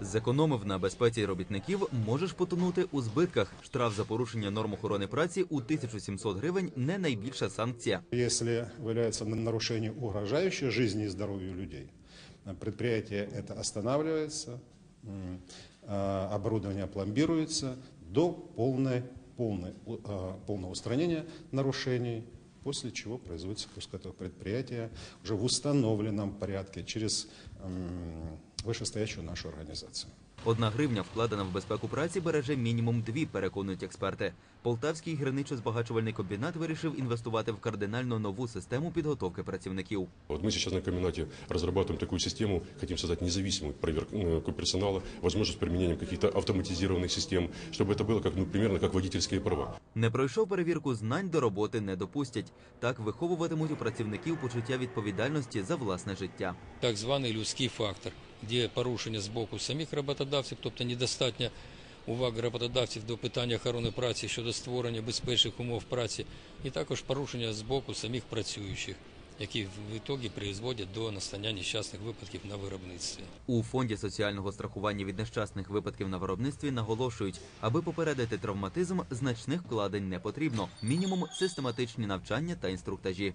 Зекономив на безпеці робітників, можеш потонути у збитках. Штраф за порушення норм охорони праці у 1700 гривень не найбільша санкція. Если выявляется на- нарушение, угрожающее жизни и здоровью людей, э, предприятие это останавливается, м, а, оборудование пломбируется до полной, полной, у- а, полного устранения нарушений, после чего производится пуск этого предприятия уже в установленном порядке через м, вышестоящую нашу организацию. Одна гривня, вкладена в безпеку праці, береже мінімум дві, переконують експерти. Полтавський гірничо-збагачувальний комбінат вирішив інвестувати в кардинально нову систему підготовки працівників. Вот мы сейчас на комбинате разрабатываем такую систему, хотим создать независимую проверку персонала, возможность с применением каких-то автоматизированных систем, чтобы это было как, ну, примерно как водительские права. Не пройшов перевірку знань до роботи не допустять. Так виховуватимуть у працівників почуття відповідальності за власне життя. так званий людський фактор, де порушення з боку самих роботодавців, тобто недостатня уваги роботодавців до питання охорони праці щодо створення безпечних умов праці, і також порушення з боку самих працюючих, які в ітогі призводять до настання нещасних випадків на виробництві. У фонді соціального страхування від нещасних випадків на виробництві наголошують, аби попередити травматизм, значних вкладень не потрібно. Мінімум систематичні навчання та інструктажі.